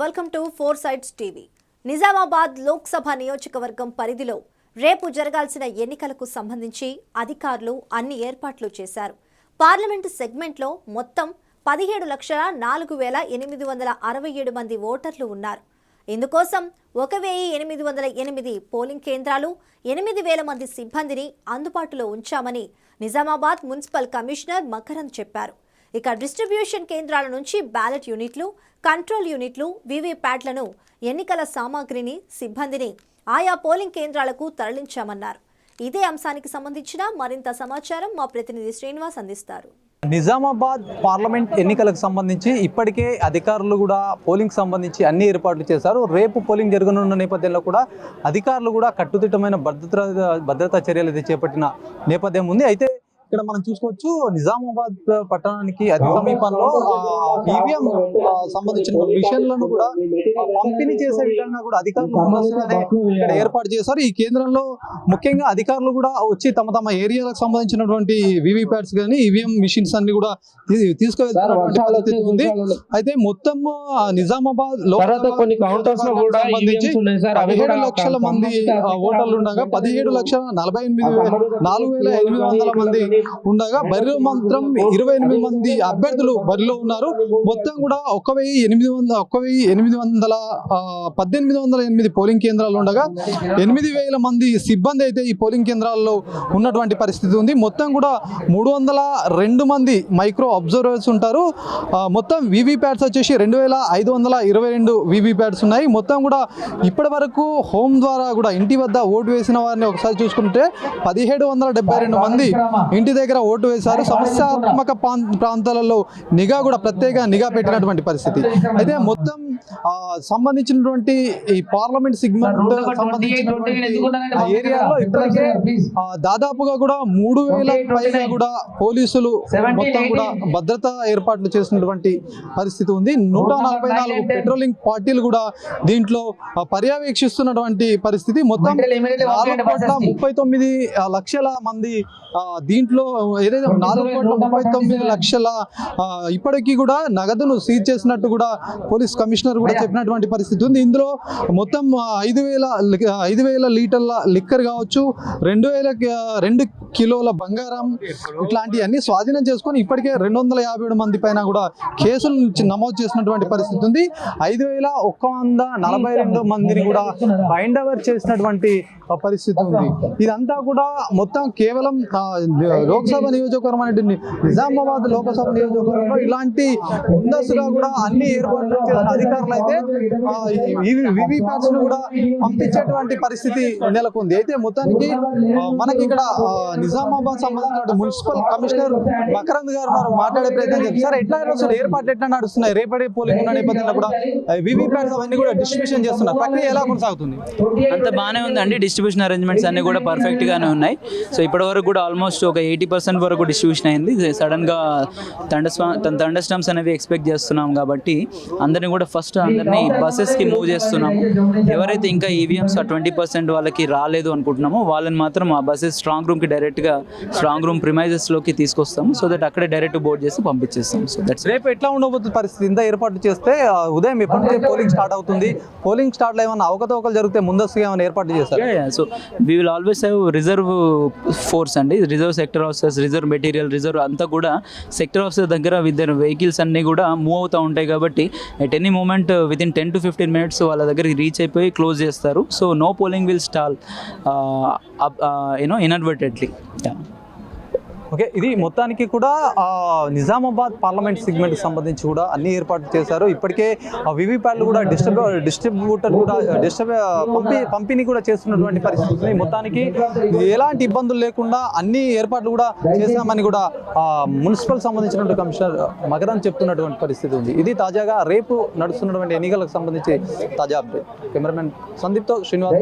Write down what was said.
Welcome to four sides TV. Nizamabad Lok Sabha నియోజకవర్గం పరిధిలో రేపు జరగాల్సిన ఎన్నికలకు సంబంధించి అధికారులు అన్ని ఏర్పాట్లు చేశారు. పార్లమెంటు సెగ్మెంట్లో మొత్తం పదిహేడు లక్షల నాలుగు వేల ఎనిమిది వందల అరవై ఏడు మంది ఓటర్లు ఉన్నారు. ఇందుకోసం ఒక వెయ్యి ఎనిమిది వందల ఎనిమిది పోలింగ్ కేంద్రాలు ఎనిమిది వేల మంది సిబ్బందిని అందుబాటులో ఉంచామని నిజామాబాద్ మున్సిపల్ కమిషనర్ మకరం చెప్పారు. ఇక డిస్ట్రిబ్యూషన్ కేంద్రాల నుంచి బ్యాలెట్ యూనిట్లు కంట్రోల్ యూనిట్లు వీవీప్యాట్లను ఎన్నికల సామాగ్రిని సిబ్బందిని ఆయా పోలింగ్ కేంద్రాలకు తరలించామన్నారు. ఇదే అంశానికి సంబంధించిన మరింత సమాచారం మా ప్రతినిధి శ్రీనివాస్ అందిస్తారు. నిజామాబాద్ పార్లమెంట్ ఎన్నికలకు సంబంధించి ఇప్పటికే అధికారులు కూడా పోలింగ్ సంబంధించి అన్ని ఏర్పాట్లు చేశారు. రేపు పోలింగ్ జరగనున్న నేపథ్యంలో కూడా అధికారులు కూడా కట్టుదిట్టమైన భద్రత భద్రతా చర్యలు అయితే చేపట్టిన నేపథ్యం ఉంది. అయితే ఇక్కడ మనం చూసుకోవచ్చు నిజామాబాద్ పట్టణానికి అతి సమీపంలో ఈవీఎం సంబంధించిన మిషన్లను కూడా పంపిణీ చేసే విధంగా కూడా అధికారులు ఇక్కడ ఏర్పాటు చేశారు. ఈ కేంద్రంలో ముఖ్యంగా అధికారులు కూడా వచ్చి తమ తమ ఏరియాలకు సంబంధించినటువంటి వివిప్యాట్స్ కానీ ఈవీఎం మిషన్స్ అన్ని కూడా తీసుకువెళ్తున్నటువంటి పరిస్థితి ఉంది. అయితే మొత్తం నిజామాబాద్లో సంబంధించి పదిహేడు లక్షల మంది ఓటర్లు ఉండగా పదిహేడు లక్షల నలభై ఎనిమిది నాలుగు వేల ఎనిమిది వందల మంది ఉండగా బరిలో మాత్రం ఇరవై ఎనిమిది మంది అభ్యర్థులు బరిలో ఉన్నారు. మొత్తం కూడా ఒక వెయ్యి ఎనిమిది వందల ఒక వెయ్యి ఎనిమిది వందల పద్దెనిమిది వందల ఎనిమిది పోలింగ్ కేంద్రాలు ఉండగా ఎనిమిది వేల మంది సిబ్బంది అయితే ఈ పోలింగ్ కేంద్రాల్లో ఉన్నటువంటి పరిస్థితి ఉంది. మొత్తం కూడా మూడు వందల రెండు మంది మైక్రో అబ్జర్వర్స్ ఉంటారు. మొత్తం వీవీప్యాట్స్ వచ్చేసి రెండు వేల ఐదు వందల ఇరవై రెండు వీవీప్యాట్స్ ఉన్నాయి. మొత్తం కూడా ఇప్పటి వరకు హోమ్ ద్వారా కూడా ఇంటి వద్ద ఓటు వేసిన వారిని ఒకసారి చూసుకుంటే పదిహేడు వందల డెబ్బై రెండు మంది ఇంటి దగ్గర ఓటు వేశారు. సమస్యాత్మక ప్రాం- ప్రాంతాలలో నిఘా కూడా ప్రత్యేక నిఘా పెట్టినటువంటి పరిస్థితి. అయితే మొత్తం సంబంధించినటువంటి ఈ పార్లమెంట్ సిగ్మెంట్ ఏరియాలో ఇప్పటికే దాదాపుగా కూడా మూడు వేల పైగా కూడా పోలీసులు మొత్తం కూడా భద్రతా ఏర్పాట్లు చేసినటువంటి పరిస్థితి ఉంది. నూట నలభై నాలుగు పెట్రోలింగ్ పార్టీలు కూడా దీంట్లో పర్యవేక్షిస్తున్నటువంటి పరిస్థితి. మొత్తం నాలుగు కోట్ల ముప్పై తొమ్మిది లక్షల మంది ఆ, దీంట్లో ఏదైతే నాలుగు కోట్ల ముప్పై తొమ్మిది లక్షల ఇప్పటికీ కూడా నగదును సీజ్ చేసినట్టు కూడా పోలీస్ కమిషనర్ కూడా చెప్పినటువంటి పరిస్థితి ఉంది. ఇందులో మొత్తం ఐదు వేల ఐదు వేల లీటర్ల లిక్కర్ కావచ్చు రెండు వేల రెండు కిలోల బంగారం ఇట్లాంటివన్నీ స్వాధీనం చేసుకొని ఇప్పటికే రెండు వందల యాభై ఏడు మంది పైన కూడా కేసులు నమోదు చేసినటువంటి పరిస్థితి ఉంది. ఐదు వేల ఒక్క వంద నలభై రెండు మందిని కూడా బైండ్ ఓవర్ చేసినటువంటి పరిస్థితి ఉంది. ఇదంతా కూడా మొత్తం కేవలం లోక్సభ నియోజకవర్గం అనేటువంటి నిజామాబాద్ లోకసభ నియోజకవర్గంలో ఇలాంటి ముందస్తుగా కూడా అన్ని ఏర్పాట్లు చేసిన అధికారులు అయితే వివిప్యాట్స్ను కూడా పంపించేటువంటి పరిస్థితి నెలకొంది. అయితే మొత్తానికి మనకి ఇక్కడ నిజామాబాద్ సంబంధించిన మున్సిపల్ కమిషనర్ మకరంద్ గారు ఉన్నారు. మాట్లాడే ప్రయత్నం చేస్తారు ఎట్లా అసలు ఏర్పాట్లు ఎట్లా నడుస్తున్నాయి? రేపటి పోలింగ్ ఉన్న నేపథ్యంలో కూడా వివిప్యాట్స్ అవన్నీ కూడా డిస్ట్రిబ్యూషన్ చేస్తున్నారు. ప్రక్రియ ఎలా కొనసాగుతుంది? అంత బాగానే ఉందండి. డిస్ట్రిబ్యూషన్ అరేంజ్మెంట్స్ అన్ని కూడా పర్ఫెక్ట్ గానే ఉన్నాయి. సో ఇప్పటి వరకు కూడా ఆల్మోస్ట్ ఒక ఎయిట్ పర్సెంట్ వరకు డిస్ట్రిబ్యూషన్ అయింది. సడన్గా థండర్ స్టమ్స్ అనేవి ఎక్స్పెక్ట్ చేస్తున్నాం కాబట్టి అందరిని కూడా ఫస్ట్ అందరినీ బస్సెస్కి మూవ్ చేస్తున్నాము. ఎవరైతే ఇంకా ఈవీఎంస్ ట్వంటీ పర్సెంట్ వాళ్ళకి రాలేదు అనుకుంటున్నామో వాళ్ళని మాత్రం ఆ బస్సెస్ స్ట్రాంగ్ రూమ్కి డైరెక్ట్గా స్ట్రాంగ్ రూమ్ ప్రిమైజెస్లోకి తీసుకొస్తాము. సో దట్ అక్కడే డైరెక్ట్ బోర్డ్ చేసి పంపించేస్తాం సో దట్స్ రేపు ఎట్లా ఉండబోతుంది పరిస్థితి? ఇంత ఏర్పాటు చేస్తే ఆ, ఉదయం ఎప్పటి నుంచి పోలింగ్ స్టార్ట్ అవుతుంది. పోలింగ్ స్టార్ట్లో ఏమైనా అవకతవకలు జరిగితే ముందస్తుగా ఏమైనా ఏర్పాటు చేస్తారు so we will always have reserve force అండి. Reserve sector officers reserve material reserve అంతా కూడా సెక్టర్ ఆఫీసర్ దగ్గర విత్ వెహికల్స్ అన్నీ కూడా మూవ్ అవుతూ ఉంటాయి కాబట్టి at any moment within ten to fifteen minutes వాళ్ళ దగ్గరికి రీచ్ అయిపోయి క్లోజ్ చేస్తారు. So no polling will stall you know inadvertently okay ఇది మొత్తానికి కూడా ఆ, నిజామాబాద్ పార్లమెంట్ సెగ్మెంట్ సంబంధించి కూడా అన్ని ఏర్పాట్లు చేశారు. ఇప్పటికే వివిప్యాట్లు కూడా డిస్ట్రిబ్యూ డిస్ట్రిబ్యూటర్ కూడా డిస్ట్రిబ్ పంపి పంపిణీ కూడా చేస్తున్నటువంటి పరిస్థితి మొత్తానికి ఎలాంటి ఇబ్బందులు లేకుండా అన్ని ఏర్పాట్లు కూడా చేశామని కూడా ఆ, మున్సిపల్ సంబంధించినటువంటి కమిషనర్ మగరన్ చెప్తున్నటువంటి పరిస్థితి ఉంది. ఇది తాజాగా రేపు నడుస్తున్నటువంటి ఎన్నికలకు సంబంధించి తాజా అప్డేట్. కెమెరామెన్ సందీప్తో శ్రీనివాస్